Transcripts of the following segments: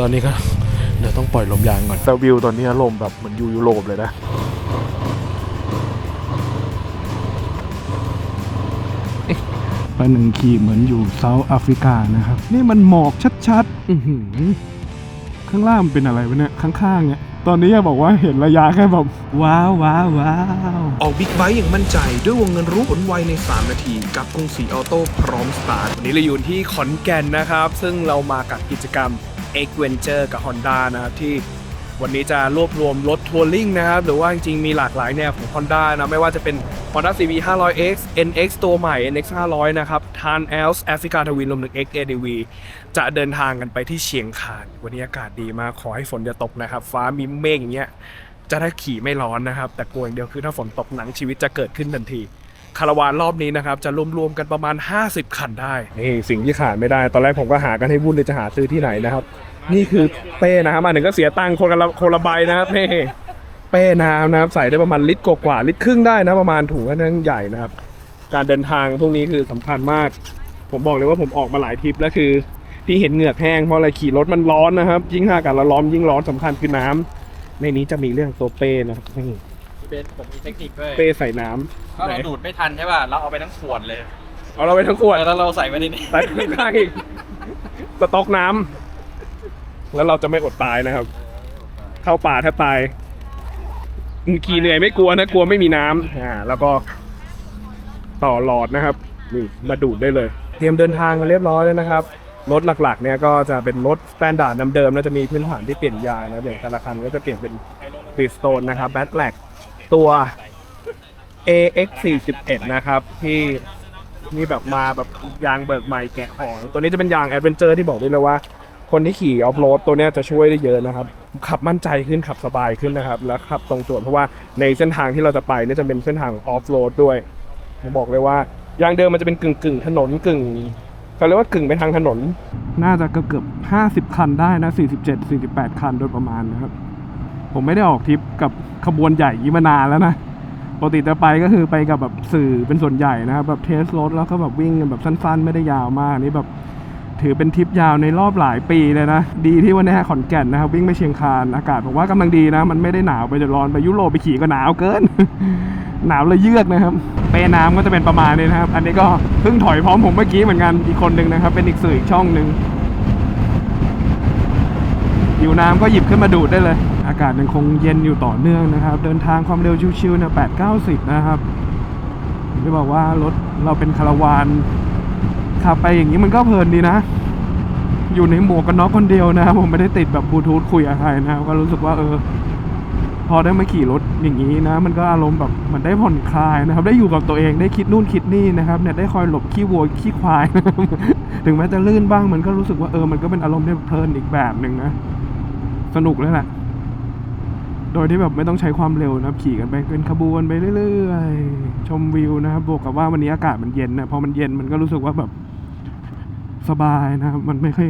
ตอนนี้ก็เดี๋ยวต้องปล่อยลมยางก่อนแต่วิวตอนนี้ลมแบบเหมือนอยู่ยุโรปเลยนะประหนึ่งขี่เหมือนอยู่เซาท์แอฟริกานะครับ นี่มันหมอกชัดๆอือหือข้างล่างมันเป็นอะไรวะเนี่ยข้างๆเนี่ยตอนนี้ยังบอกว่าเห็นระยะแค่แบบว้าวว้าวว้าวออกบิ๊กไบค์อย่างมั่นใจด้วยวงเงินรู้ผลไวใน 3 นาที กับกรุงศรีออโต้พร้อมสตาร์ทวันนี้เราอยู่ที่ขอนแก่นนะครับ ซึ่งเรามากับกิจกรรม X Venture กับ Honda นะครับที่วันนี้จะรวบรวมรถทัวริงนะครับหรือว่าจริงๆมีหลากหลายแนวของ Honda นะไม่ว่าจะเป็น Honda CB 500X NX ตัวใหม่ NX 500 นะครับ Tan Els Africa Twin รวมถึง X ADV จะเดินทางกันไปที่เชียงคาน วันนี้อากาศดีมากขอให้ฝนอย่าตกนะครับ ฟ้ามีเมฆอย่างเงี้ยจะได้ขี่ไม่ร้อนนะครับ แต่กลัวอย่างเดียวคือถ้าฝนตกหนังชีวิตจะเกิดขึ้นทันที คาราวานรอบนี้นะครับ จะรวมๆกันประมาณ 50 คันได้ นี่สิ่งที่ขาดไม่ได้ ตอนแรกผมก็หากันให้วุ่นเลยจะหาซื้อที่ไหนนะครับ นี่คือเป้นะครับมาถึงก็เสียตังค์คนละคนละใบนะครับนี่เป้น้ำนะครับใส่ได้ประมาณลิตรกว่าลิตรครึ่งได้นะประมาณถุงก็นั่งใหญ่นะครับ การเดินทางพวกนี้คือสำคัญมาก ผมบอกเลยว่าผมออกมาหลายทริปแล้วคือ ที่เห็นเหงือกแห้งเพราะอะไรขี่รถมันร้อนนะครับ ยิ่งถ้าอากาศร้อนยิ่งร้อนสำคัญคือน้ำในนี้จะมีเรื่องตัวเป้นะครับนี่ เบนผมมีเทคนิคด้วยเป้ใส่น้ำถ้าเราดูดไม่ทันใช่ป่ะเราเอาไปทั้งขวดเลยเอาเราไปทั้งขวดแล้วเราใส่ไว้ในนี้ใส่ข้างๆอีกสต๊อกน้ำแล้วเราจะไม่อดตายนะครับ เข้าป่าแทบตายขี่เหนื่อยไม่กลัวนะกลัวไม่มีน้ำอ่าแล้วก็ต่อหลอดนะครับ นี่มาดูดได้เลย เตรียมเดินทางกันเรียบร้อยแล้วนะครับ รถหลักๆเนี่ยก็จะเป็นรถสแตนดาร์ดเดิมๆแล้วจะมีพื้นฐานที่เปลี่ยนยางนะอย่างแต่ละคันก็จะเปลี่ยนเป็นฟีสโตนนะครับแบทแบล็ก ตัว AX 41นะครับที่นี่แบบมาแบบยางเบิกใหม่แกะของตัวนี้จะเป็นยางแอดเวนเจอร์ที่บอกได้เลยว่า คนที่ขี่ออฟโรดตัวนี้จะช่วยได้เยอะนะครับ ขับมั่นใจขึ้นขับสบายขึ้นนะครับ แล้วขับตรงจุดเพราะว่าในเส้นทางที่เราจะไปนี่จะเป็นเส้นทางออฟโรดด้วยผมบอกเลยว่ายางเดิมมันจะเป็นกึ่งกึ่งถนนกึ่งเขาเรียกว่ากึ่งไปทางถนน น่าจะเกือบเกือบห้าสิบคันได้นะสี่สิบเจ็ดสี่สิบแปดคันโดยประมาณนะครับ ผมไม่ได้ออกทริปกับ ขบวนใหญ่ยี่มานานแล้วนะปกติจะไปก็คือไปกับแบบสื่อเป็นส่วนใหญ่นะครับแบบเทสรถแล้วก็แบบวิ่งแบบสั้นๆ ไม่ได้ยาวมากนี่แบบถือเป็นทริปยาวในรอบหลายปีเลยนะ ดีที่วันนี้ขอนแก่นนะครับ วิ่งไปเชียงคานอากาศผมว่ากำลังดีนะ มันไม่ได้หนาวไปจนร้อนไปยุโรปไปขี่ก็หนาวเกิน หนาวเลยเยือกนะครับ เปน้ำก็จะเป็นประมาณนี้นะครับ อันนี้ก็เพิ่งถอยพร้อมผมเมื่อกี้เหมือนกันอีกคนนึงนะครับ เป็นอีกสื่ออีกช่องหนึ่งอยู่น้ำก็หยิบขึ้นมาดูดได้เลย อากาศยังคงเย็นอยู่ต่อเนื่องนะครับ เดินทางความเร็วชิวๆนะแปดเก้าสิบนะครับผมจะบอกว่ารถเราเป็นคาราวานขับไปอย่างนี้มันก็เพลินดีนะ อยู่ในหมวกกันน็อกคนเดียวนะครับผมไม่ได้ติดแบบบลูทูธคุยกับใครนะครับก็รู้สึกว่าเออ พอได้มาขี่รถอย่างนี้นะ มันก็อารมณ์แบบมันได้ผ่อนคลายนะครับ ได้อยู่กับตัวเองได้คิดนู่นคิดนี่นะครับเนี่ยได้คอยหลบขี้วัวขี้ควายนะถึงแม้จะลื่นบ้างมันก็รู้สึกว่าเออมันก็เป็นอารมณ์ที่เพลินอีกแบบหนึ่งนะ สนุกเลยแหละ โดยที่แบบไม่ต้องใช้ความเร็วนะครับขี่กันไปเป็นขบวนไปเรื่อยๆ ชมวิวนะครับบวกกับว่าวันนี้อากาศมันเย็นนะพอมันเย็นมันก็รู้สึกว่าแบบสบายนะครับมันไม่ค่อย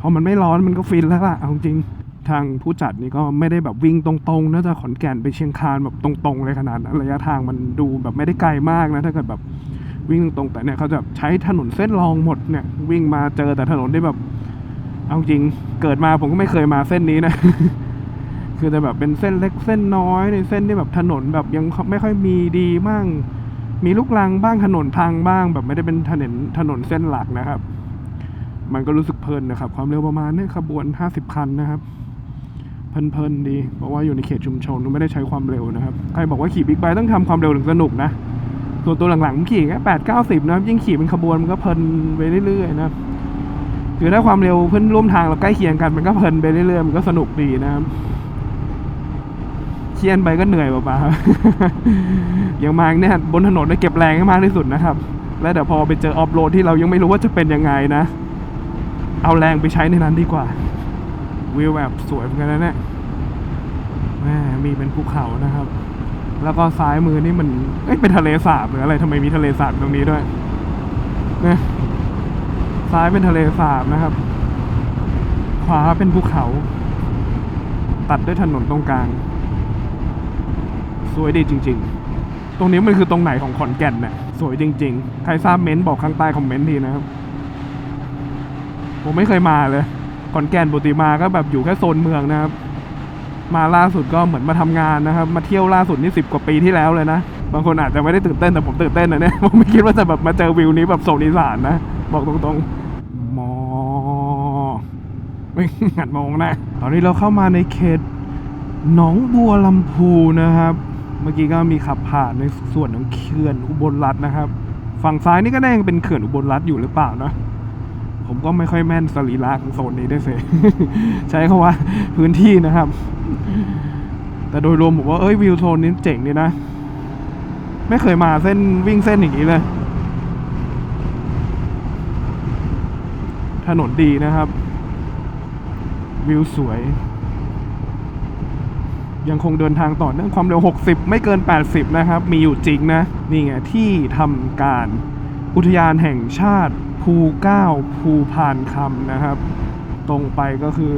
พอมันไม่ร้อนมันก็ฟินแล้วล่ะเอาจริงทางผู้จัดนี่ก็ไม่ได้แบบวิ่งตรงๆน่าจะขอนแก่นไปเชียงคานแบบตรงๆเลยขนาดนั้นระยะทางมันดูแบบไม่ได้ไกลมากนะถ้าเกิดแบบวิ่งตรงๆแต่เนี่ยเขาจะใช้ถนนเส้นรองหมดเนี่ย วิ่งมาเจอแต่ถนนที่แบบ เอาจริงเกิดมาผมก็ไม่เคยมาเส้นนี้นะ คือจะแบบเป็นเส้นเล็กเส้นน้อยในเส้นที่แบบถนนแบบยังไม่ค่อยมีดีบ้างมีลูกรังบ้างถนนพังบ้าง แบบไม่ได้เป็นถนนถนนเส้นหลักนะครับ มันก็รู้สึกเพลินนะครับ ความเร็วประมาณเนี่ขบวนห้าสิบคันนะครับเพลินๆดีเพราะว่าอยู่ในเขตชุมชนไม่ได้ใช้ความเร็วนะครับใครบอกว่าขี่บิ๊กไบค์ต้องทำความเร็วถึงสนุกนะส่วนตัวหลังๆผมขี่แค่แปดเก้าสิบนะครับยิ่งขี่เป็นขบวนมันก็เพลินไปเรื่อยๆนะครับคือถ้าความเร็วเพื่อนร่วมทางเราใกล้เคียงกันมันก็เพลินไปเรื่อยๆมันก็สนุกดีนะครับ เคียนไปก็เหนื่อยเปล่าๆอย่างมากเนี่ยบนถนนเนี่ยเก็บแรงให้มากที่สุดนะครับ แล้วเดี๋ยวพอไปเจอออฟโรดที่เรายังไม่รู้ว่าจะเป็นยังไงนะ เอาแรงไปใช้ในนั้นดีกว่าวิวแบบสวยเหมือนกันนะเนี่ยแม่มีเป็นภูเขานะครับ แล้วก็ซ้ายมือนี่มันเอ้ยเป็นทะเลสาบหรืออะไรทำไมมีทะเลสาบตรงนี้ด้วยเนี่ยซ้ายเป็นทะเลสาบนะครับ ขวาเป็นภูเขา ตัดด้วยถนนตรงกลาง สวยดีจริง ๆ ตรงนี้มันคือตรงไหนของขอนแก่นเนี่ยสวยจริง ๆ ใครทราบเม้นต์บอกข้างใต้คอมเมนต์ทีนะครับ ผมไม่เคยมาเลย ขอนแก่นปกติมาก็แบบอยู่แค่โซนเมืองนะครับ มาล่าสุดก็เหมือนมาทำงานนะครับ มาเที่ยวล่าสุดนี่สิบกว่าปีที่แล้วเลยนะ บางคนอาจจะไม่ได้ตื่นเต้นแต่ผมตื่นเต้นนะเนี่ย ผมไม่คิดว่าจะแบบมาเจอวิวนี้แบบโซนอีสานนะ บอกตรงๆ มอไม่หันมองนะ ตอนนี้เราเข้ามาในเขตหนองบัวลำพูนะครับ เมื่อกี้ก็มีขับผ่านในส่วนของเขื่อนอุบลรัฐนะครับ ฝั่งซ้ายนี่ก็น่ายังเป็นเขื่อนอุบลรัฐอยู่หรือเปล่านะผมก็ไม่ค่อยแม่นสรีระของโซนนี้ได้วยสิใช้คาว่าพื้นที่นะครับ แต่โดยรวมผมว่าเอ้ยวิวโซนนี้เจ๋งดีนะ ไม่เคยมาเส้นวิ่งเส้นอย่างนี้เลย ถนนดีนะครับ วิวสวย ยังคงเดินทางต่อเนื่องความเร็ว 60 ไม่เกิน 80 นะครับ มีอยู่จริงนะ นี่ไงที่ทำการอุทยานแห่งชาติภูเก้าภูพานคำนะครับ ตรงไปก็คือ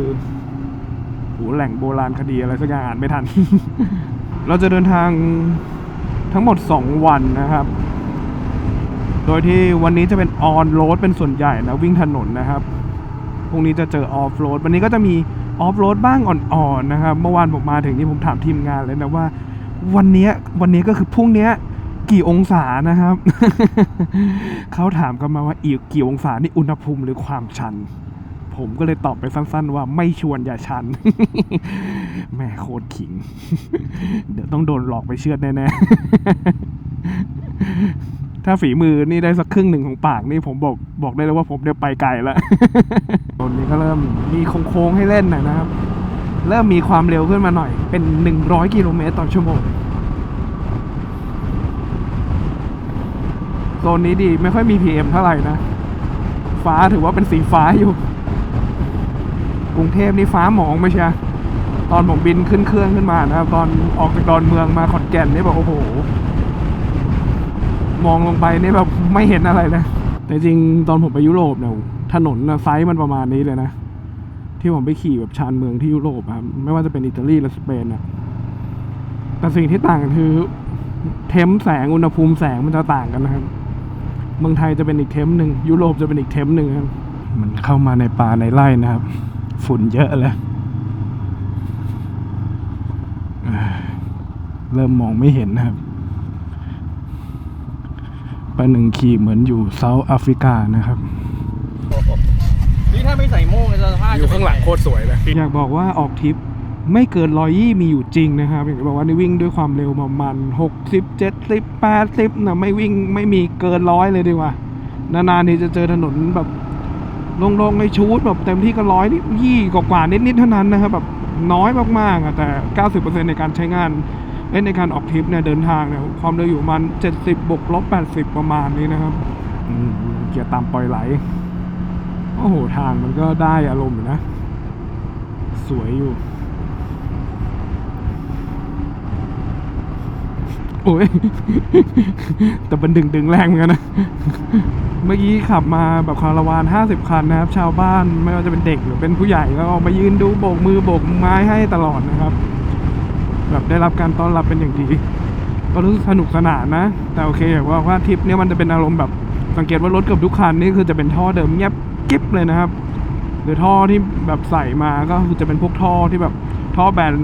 โหแหล่งโบราณคดีอะไรสักอย่างอ่านไม่ทัน เราจะเดินทางทั้งหมด 2 วันนะครับ โดยที่วันนี้จะเป็นออนโรดเป็นส่วนใหญ่นะวิ่งถนนนะครับ พรุ่งนี้จะเจอออฟโรด วันนี้ก็จะมี ออฟโรดบ้างอ่อนๆนะครับ เมื่อวานผมมาถึงนี่ผมถามทีมงานเลยนะว่า วันนี้วันนี้ก็คือพรุ่งนี้กี่องศานะครับ เขาถามกันมาว่าอีกกี่องศานี่อุณหภูมิหรือความชัน ผมก็เลยตอบไปสั้นๆ ว่าไม่ชวนอย่าชัน แม่โคตรขิง เดี๋ยวต้องโดนหลอกไปเชื่อดแน่ๆ ถ้าฝีมือนี่ได้สักครึ่งหนึ่งของปากนี่ผมบอกบอกได้เลยว่าผมเนี่ยวไปไกลล้วตอนนี้ก็เริ่มมีโค้งๆให้เล่นหน่อยนะครับ เริ่มมีความเร็วขึ้นมาหน่อย เป็น 100 กิโลเมตรต่อชั่วโมงโซนนี้ดีไม่ค่อยมี PM เท่าไหร่นะ ฟ้าถือว่าเป็นสีฟ้าอยู่ กรุงเทพนี่ฟ้าหมองไม่ใช่ตอนผมบินขึ้นเครื่องขึ้นมานะครับ ตอนออกจากดอนเมืองมาขอนแก่นนี่แบบโอ้โห มองลงไปนี่แบบไม่เห็นอะไรเลยแต่จริงตอนผมไปยุโรปเนี่ยถนนนะไซส์มันประมาณนี้เลยนะ ที่ผมไปขี่แบบชานเมืองที่ยุโรปอะครับไม่ว่าจะเป็นอิตาลีและสเปนนะแต่สิ่งที่ต่างกันคือเทมแสงอุณหภูมิแสงมันจะต่างกันนะครับ เมืองไทยจะเป็นอีกเทมหนึ่งยุโรปจะเป็นอีกเทมหนึ่งครับ มันเข้ามาในป่าในไร่นะครับ ฝุ่นเยอะเลยเริ่มมองไม่เห็นนะครับ ประหนึ่งขี่เหมือนอยู่เซาท์แอฟริกานะครับ นี่ถ้าไม่ใส่โม่งจะสภาพอยู่ข้างหลังโคตรสวยเลย อยากบอกว่าออกทริปไม่เกินร้อยยี่มีอยู่จริงนะครับอย่างที่บอกว่านี่วิ่งด้วยความเร็วประมาณหกสิบเจ็ดสิบแปดสิบนะไม่วิ่งไม่มีเกินร้อยเลยดีกว่า นานๆทีจะเจอถนนแบบลงๆในชูดแบบเต็มที่ก็ร้อยนิดยี่กว่าๆนิดๆเท่านั้นนะครับแบบน้อยมากๆอะแต่เก้าสิบเปอร์เซ็นในการใช้งาน เอ้ในการออกทริปเนี่ยเดินทางเนี่ยความเร็วอยู่ประมาณเจ็ดสิบบวกลบแปดสิบประมาณนี้นะครับเกียร์ตามปล่อยไหล โอ้โห ทางมันก็ได้อารมณ์นะ สวยอยู่ โอ้ย แต่มันดึงดึงแรงเหมือนกันนะ เมื่อกี้ขับมาแบบคาราวาน 50 คันนะครับ ชาวบ้านไม่ว่าจะเป็นเด็กหรือเป็นผู้ใหญ่ก็ออกมายืนดูโบกมือโบกไม้ให้ตลอดนะครับ แบบได้รับการต้อนรับเป็นอย่างดี ก็รู้สึกสนุกสนานนะ แต่โอเคอย่างว่าว่าทริปเนี้ยมันจะเป็นอารมณ์แบบสังเกตว่ารถเกือบทุกคันนี่คือจะเป็นท่อเดิมเงียบกิ๊บเลยนะครับ หรือท่อที่แบบใส่มาก็คือจะเป็นพวกท่อที่แบบท่อแบน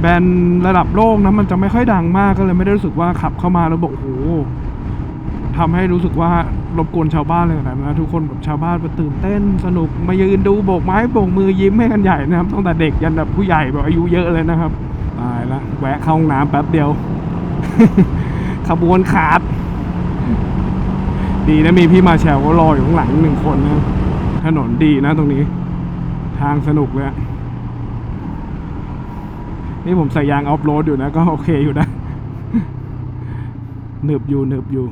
แบนระดับโลกนะมันจะไม่ค่อยดังมากก็เลยไม่ได้รู้สึกว่าขับเข้ามาแล้วบอกโอ้โหทำให้รู้สึกว่ารบกวนชาวบ้านเลยนะนะทุกคนแบบชาวบ้านมาตื่นเต้นสนุกมายืนดูโบกไม้โบกมือยิ้มให้กันใหญ่นะครับตั้งแต่เด็กยันแบบผู้ใหญ่แบบอายุเยอะเลยนะครับ ตายละแวะเข้าห้องน้ำแป๊บเดียว ขบวนขาด ดีนะมีพี่มาแชร์ก็รออยู่ข้างหลังหนึ่งคนนะถนนดีนะตรงนี้ ทางสนุกเลยนี่ผมใส่ยางออฟโรดอยู่นะ ก็โอเคอยู่นะหนึบอยู่หนึบอยู่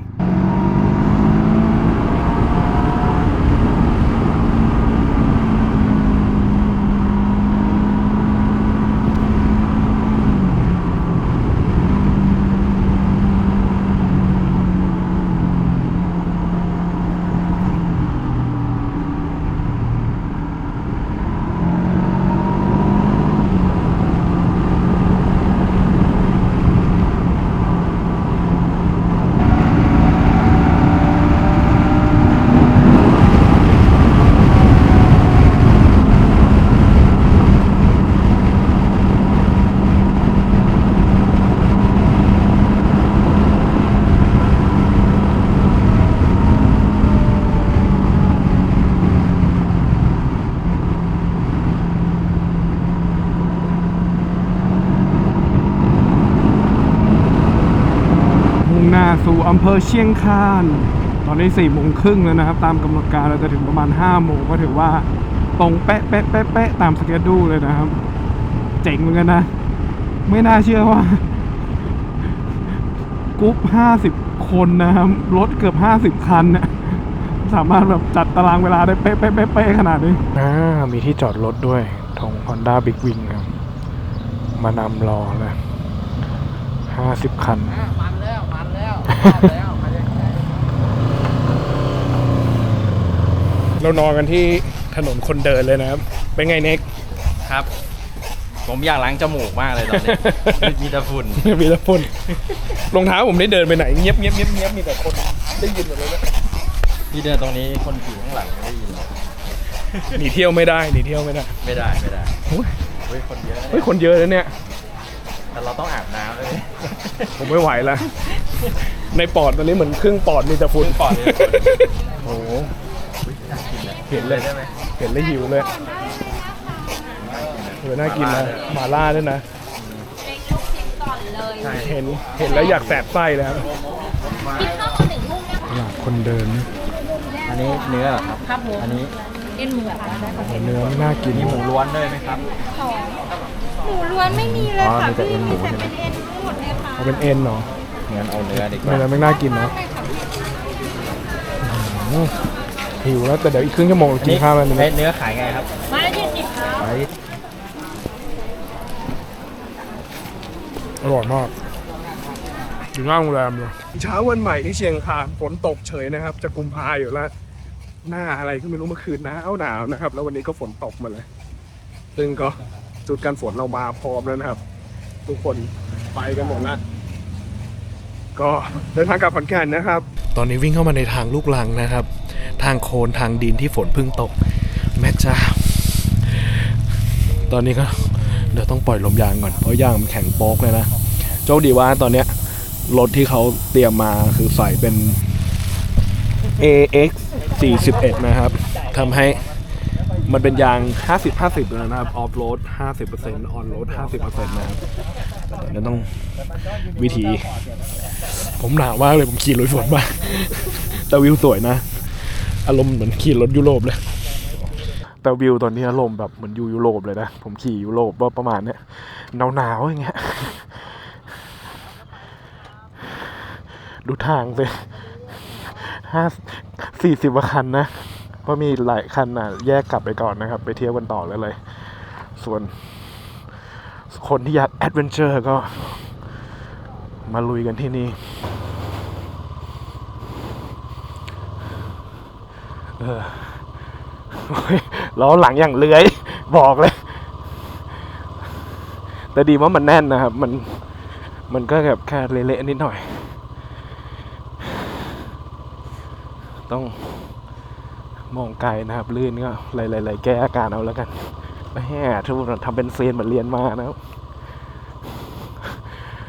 สู่อำเภอเชียงคาน ตอนนี้สี่โมงครึ่งแล้วนะครับ ตามกำหนดการเราจะถึงประมาณห้าโมงก็ถือว่าตรงเป๊ะเป๊ะเป๊ะเป๊ะตามสเกจดูเลยนะครับ เจ๋งเหมือนกันนะ ไม่น่าเชื่อว่ากรุ๊ปห้าสิบคนนะครับ รถเกือบห้าสิบคันเนี่ยสามารถแบบจัดตารางเวลาได้เป๊ะเป๊ะเป๊ะเป๊ะขนาดนี้อ่ามีที่จอดรถด้วยของ Honda Big Wing ครับ มานำรอเลยห้าสิบคันมันแล้วมันแล้วแล้ว เรานอนกันที่ถนนคนเดินเลยนะครับ เป็นไงเน็กครับ ผมอยากล้างจมูกมากเลยตอนนี้ มีแต่ฝุ่น มีแต่ฝุ่นรองเท้าผมได้เดินไปไหนเงียบเงียบเงียบเงียบมีแต่คนได้ยินหมดเลยนะที่เดินตรงนี้คนขี่ข้างหลังไม่ได้ยินหรอกหนีเที่ยวไม่ได้หนีเที่ยวไม่ได้ ไม่ได้ไม่ได้โอ้ยเฮ้ยคนเยอะนะเฮ้ยคนเยอะเลยเนี่ยแต่เราต้องอาบน้ำเลยผมไม่ไหวแล้ว ในปอดตอนนี้เหมือนครึ่งปอดมีแต่ฝุ่นปอดเลยโอ้โหเห็นเลยได้ไหมเห็นแล้วหิวเลยเออน่ากินนะหมาล่าด้วยนะก่อนเลยเห็นเห็นแล้วอยากแสบไส้แล้วกินข้าวมาหนึ่งลูกนะอยากคนเดินอันนี้เนื้อเหรอครับครับผมอันนี้เอ็นหมูค่ะเนื้อไม่น่ากินมีหมูล้วนด้วยไหมครับหมูล้วนไม่มีเลยอ๋อค่ะมีแต่เอ็พี่นหมูมีแต่ใช่ไหมเป็นเอ็นทั้งหมดเลยค่ะเอาเป็นเอ็นเนาะ งั้นเอาเนื้อดีกไม่ว่าแล้วไม่น่ากินเนาะใช่ค่ะอืมหิวแล้วแต่เดี๋ยวอีกครึ่งชั่วโมงกินข้าวแล้วเอ้นี่ยเนื้อขายไงครับไมาละยี่สิบครับขายอร่อยมากอยู่หน้าโรงแรมเลยเช้าวันใหม่ที่เชียงคานฝนตกเฉยนะครับ จะกุมภาอยู่แล้ว หน้าอะไรก็ไม่รู้เมื่อคืนหนาวหนาวนะครับ แล้ววันนี้ก็ฝนตกมาเลย ซึ่งก็จุดการฝนเรามาพร้อมแล้วนะครับ ทุกคนไปกันหมดแล้ว ก็เดินทางกลับขอนแก่นนะครับ ตอนนี้วิ่งเข้ามาในทางลูกลังนะครับ ทางโคลนทางดินที่ฝนเพิ่งตก แม่จ้าตอนนี้ก็เดี๋ยวต้องปล่อยลมยางก่อน เพราะยางมันแข็งโป๊กเลยนะ โชคดีว่าตอนเนี้ยรถที่เขาเตรียมมาคือใส่เป็น AX 41 นะครับทำให้มันเป็นยาง 50 50 แล้วนะครับ ออฟโรด 50%ออนโรด 50%นะครับ เดี๋ยวต้องวิธี ผมหนาวมากเลยผมขี่ลุยฝนมากแต่วิวสวยนะ อารมณ์เหมือนขี่รถยุโรปเลย แต่วิวตอนนี้อารมณ์แบบเหมือนอยู่ยุโรปเลยนะ ผมขี่ยุโรปว่าประมาณเนี้ยหนาวๆอย่างเงี้ยดูทางสิห้าสี่สิบกว่าคันนะ เพราะมีหลายคันนะแยกกลับไปก่อนนะครับ ไปเที่ยวกันต่อเลยเลย ส่วน คนที่อยากแอดเวนเจอร์ก็มาลุยกันที่นี่ เออล้อหลังอย่างเลื้อย บอกเลย แต่ดีว่ามันแน่นนะครับ มัน มันก็แบบแค่เละๆนิดหน่อย ต้องมองไกลนะครับ ลื่นก็ไล่ๆๆแก้อาการเอาแล้วกัน แห่ทุกคนทำเป็นเซนเหมือนเรียนมานะครับ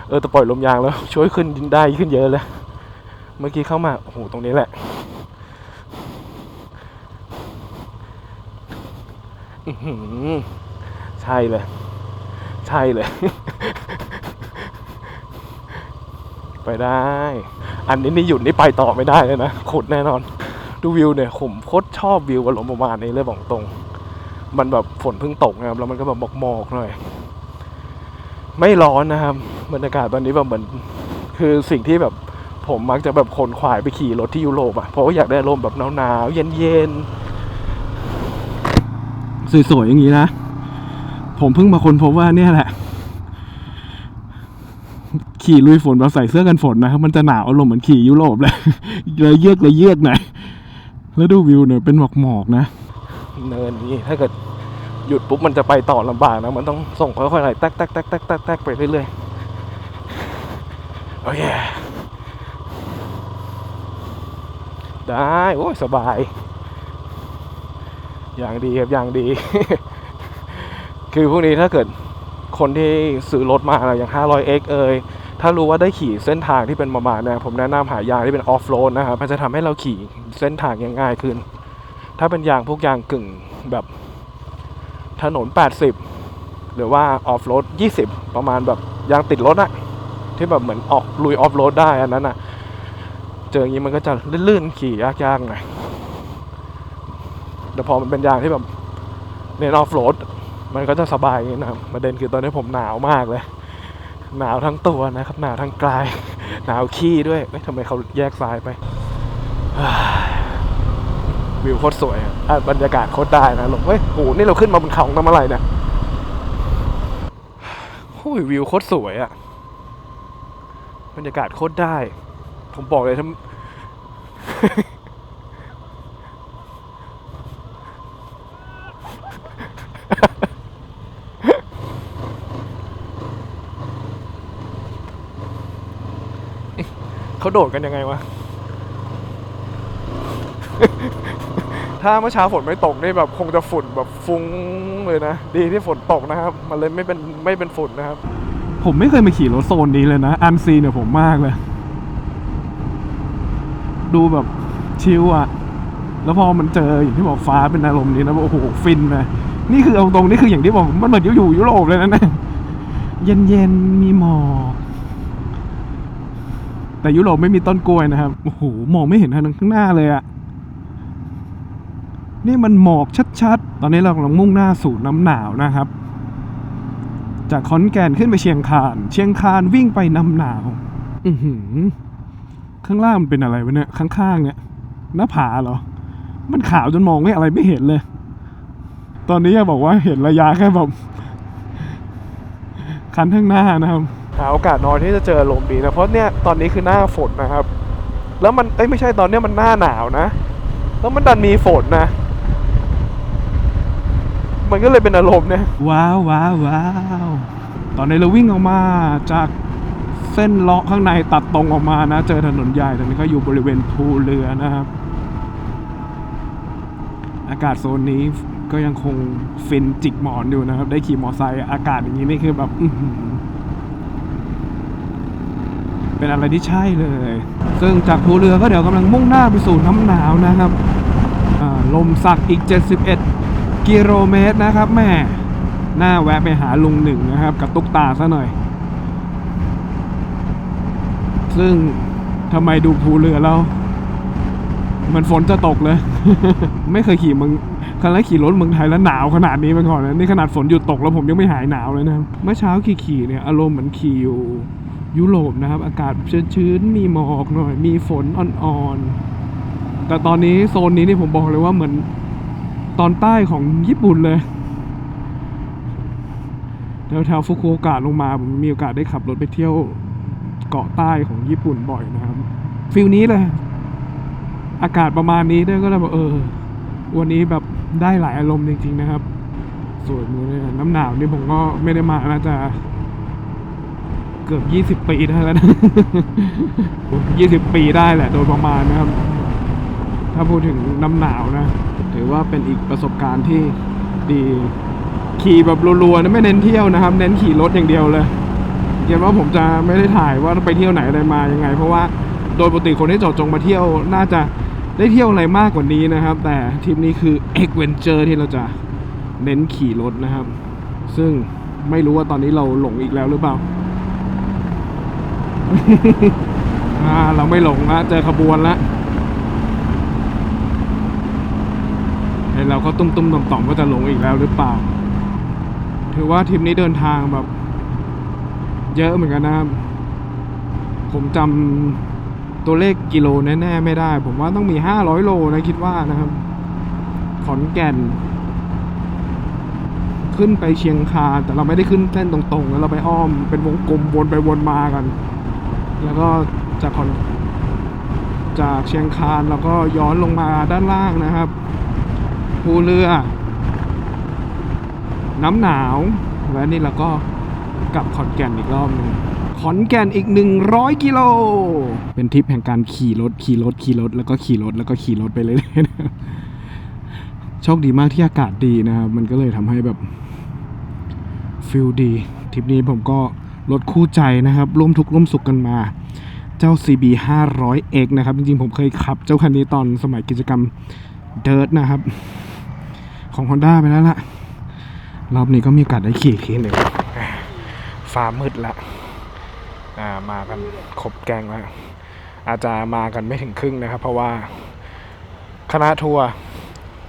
เออแต่ปล่อยลมยางแล้ว ช่วยขึ้นได้ขึ้นเยอะเลย เมื่อกี้เข้ามา โอ้โห ตรงนี้แหละ ใช่เลย ใช่เลย ไปได้ อันนี้นี่หยุดนี่ไปต่อไม่ได้เลยนะขุดแน่นอน ดูวิวเนี่ยผมโคตรชอบวิวอารมณ์ประมาณนี้เลยบอกตรง มันแบบฝนเพิ่งตกนะครับแล้วมันก็แบบหมอกๆหน่อย ไม่ร้อนนะครับบรรยากาศตอนนี้แบบเหมือน คือสิ่งที่แบบผมมักจะแบบขนขวายไปขี่รถที่ยุโรปอะเพราะว่าอยากได้อารมแบบหนาวๆเย็นๆสวยๆอย่างนี้นะ ผมเพิ่งมาค้นพบว่าเนี่ยแหละ ขี่ลุยฝนแบบใส่เสื้อกันฝนนะครับมันจะหนาวอารมณ์เหมือนขี่ยุโรปเลยเลยเยือกเลยเยือกหน่อยแล้วดูวิวเนี่ยเป็นหมอกๆนะ เนินนี้ถ้าเกิดหยุดปุ๊บมันจะไปต่อลำบากนะ มันต้องส่งค่อยๆไหลแตกแตกแตกแตกแตกแตกไปเรื่อยๆ โอเคได้ โอ้ยสบาย อย่างดีครับ อย่างดี คือพวกนี้ถ้าเกิดคนที่ซื้อรถมาอะไรอย่าง 500x เอยถ้ารู้ว่าได้ขี่เส้นทางที่เป็นประมาณเนะผมแนะนำหายางที่เป็นออฟโรดนะครับ มันจะทำให้เราขี่เส้นทางยังง่ายขึ้น ถ้าเป็นยางพวกยางกึ่งแบบถนน 80 หรือว่าออฟโรด 20 ประมาณแบบยางติดรถอะที่แบบเหมือนออกลุยออฟโรดได้อันนั้นอะเจออย่างนี้มันก็จะลื่นๆขี่ยากๆหน่อยแต่พอมันเป็นยางที่แบบเน้นออฟโรดมันก็จะสบายอย่างนี้นะประเด็นคือตอนนี้ผมหนาวมากเลย หนาวทั้งตัวนะครับ หนาวทั้งกาย หนาวขี้ด้วยทำไมเขาแยกซ้ายไป วิวโคตรสวยอะบรรยากาศโคตรได้นะลงเฮ้ยโหนี่เราขึ้นมาบนเขาทำอะไรเนี่ยโอ้ยวิวโคตรสวยอะบรรยากาศโคตรได้ ผมบอกเลยถ้าเขาโดดกันยังไงวะ ถ้าเมื่อเช้าฝนไม่ตกนี่แบบคงจะฝุ่นแบบฟุ้งเลยนะ ดีที่ฝนตกนะครับ มันเลยไม่เป็นไม่เป็นฝุ่นนะครับ ผมไม่เคยมาขี่รถโซนนี้เลยนะ อันซีเนี่ยผมมากเลย ดูแบบชิลอะแล้วพอมันเจออย่างที่บอกฟ้าเป็นอารมณ์นี้นะโอ้โหฟินเลยนี่คือเอาตรงนี่คืออย่างที่บอกมันเหมือนอยู่ยุโรปเลยนะเนี่ยเย็นเย็นๆมีหมอกแต่ยุโรปไม่มีต้นกล้วยนะครับ โอ้โห มองไม่เห็นทางข้างหน้าเลยอะ นี่มันหมอกชัดๆ ตอนนี้เรากำลังมุ่งหน้าสู่น้ำหนาวนะครับ จากขอนแก่นขึ้นไปเชียงคาน เชียงคานวิ่งไปน้ำหนาว อือหือ ข้างล่างมันเป็นอะไรวะเนี่ย ข้างๆเนี่ย หน้าผาเหรอ มันขาวจนมองไม่อะไรไม่เห็นเลย ตอนนี้อยากบอกว่าเห็นระยะแค่แบบคันข้างหน้านะครับหาโอกาสน้อยที่จะเจอลมดีนะ เพราะเนี่ยตอนนี้คือหน้าฝนนะครับ แล้วมันเอ้ยไม่ใช่ตอนเนี้ยมันหน้าหนาวนะ แล้วมันดันมีฝนนะ มันก็เลยเป็นอารมณ์เนี่ยว้าวว้าวว้าวตอนนี้เราวิ่งออกมาจากเส้นเลาะข้างในตัดตรงออกมานะ เจอถนนใหญ่ตอนนี้ก็อยู่บริเวณภูเรือนะครับ อากาศโซนนี้ก็ยังคงฟินจิกหมอนอยู่นะครับ ได้ขี่มอไซค์อากาศอย่างนี้นี่คือแบบเป็นอะไรที่ใช่เลย ซึ่งจากภูเรือก็เดี๋ยวกำลังมุ่งหน้าไปสู่น้ำหนาวนะครับลมสักอีก 71 กิโลเมตรนะครับแม่หน้าแวะไปหาลุงหนึ่งนะครับ กับตุ๊กตาซะหน่อย ซึ่งทำไมดูภูเรือแล้วมันฝนจะตกเลย ไม่เคยขี่เมึงครั้งแรกขี่รถเมืองไทยแล้วหนาวขนาดนี้มาก่อนนะนี่ขนาดฝนหยุดตกแล้วผมยังไม่หายหนาวเลยนะเมื่อเช้าขี่ๆเนี่ยอารมณ์เหมือนขี่อยู่ยุโรปนะครับ อากาศชื้นๆมีหมอกหน่อย มีฝนอ่อนๆแต่ตอนนี้โซนนี้นี่ผมบอกเลยว่าเหมือน ตอนใต้ของญี่ปุ่นเลยแถวแถวฟุกุโอกะลงมาผมมีโอกาสได้ขับรถไปเที่ยวเกาะใต้ของญี่ปุ่นบ่อยนะครับฟิลนี้เลย อากาศประมาณนี้ด้วยก็เลยบอกเออ วันนี้แบบได้หลายอารมณ์จริง ๆ นะครับส่วนมือเลยน้ำหนาวนี่ผมก็ไม่ได้มาน่าจะเกือบยี่สิบปีได้แล้วนะยี่สิบปีได้แหละ โดยประมาณนะครับ ถ้าพูดถึงน้ำหนาวนะ ถือว่าเป็นอีกประสบการณ์ที่ดีขี่แบบรัวๆนะไม่เน้นเที่ยวนะครับ เน้นขี่รถอย่างเดียวเลยเห็นว่าผมจะไม่ได้ถ่ายว่าไปเที่ยวไหนอะไรมายังไง เพราะว่าโดยปกติคนที่จาะจงมาเที่ยวน่าจะได้เที่ยวอะไรมากกว่านี้นะครับ แต่ทริปนี้คือเอ็กเวนเจอร์ที่เราจะเน้นขี่รถนะครับ ซึ่งไม่รู้ว่าตอนนี้เราหลงอีกแล้วหรือเปล่าอ่าเราไม่หลงละเจอขบวนละไอ เราก็ตุ้มตุ้มต่อมต่อมๆว่าจะหลงอีกแล้วหรือเปล่า ถือว่าทริปนี้เดินทางแบบ เยอะเหมือนกันนะผมจำตัวเลขกิโลแน่ๆไม่ได้ ผมว่าต้องมีห้าร้อยโลนะคิดว่านะครับ ขอนแก่น ขึ้นไปเชียงคานแต่เราไม่ได้ขึ้นเส้นตรงๆแล้วเราไปอ้อมเป็นวงกลมวนไปวนมากัน แล้วก็จากขอนจากเชียงคานแล้วก็ย้อนลงมาด้านล่างนะครับ ภูเรือ น้ำหนาว และนี่เราก็กลับขอนแก่นอีกรอบหนึงขอนแก่นอีก 100 กิโล เป็นทริปแห่งการขี่รถ ขี่รถ ขี่รถ แล้วก็ขี่รถ แล้วก็ขี่รถไปเรื่อยๆนะโชคดีมากที่อากาศดีนะครับ มันก็เลยทำให้แบบฟิลดีทริปนี้ผมก็รถคู่ใจนะครับ ร่วมทุกร่วมสุขกันมา เจ้า CB 500X นะครับ จริงๆ ผมเคยขับเจ้าคันนี้ตอนสมัยกิจกรรมเดิร์ทนะครับ ของ Honda ไปแล้วล่ะ รอบนี้ก็มีโอกาสได้ขี่ทีหนึ่งฟ้ามืดละอ่ามากันครบแกงแล้ว อาจจะมากันไม่ถึงครึ่งนะครับ เพราะว่าคณะทัวร์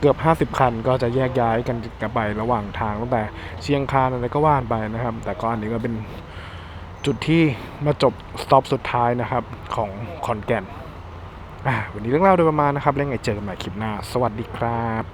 เกือบ 50 คันก็จะแยกย้ายกันกลับไประหว่างทางตั้งแต่เชียงคานอะไรก็ว่านไปนะครับ แต่ก็อันนี้ก็เป็นจุดที่มาจบสต็อปสุดท้ายนะครับของขอนแก่นวันนี้เรื่องเล่าโดยประมาณนะครับแล้วยังไงเจอกันใหม่คลิปหน้า สวัสดีครับ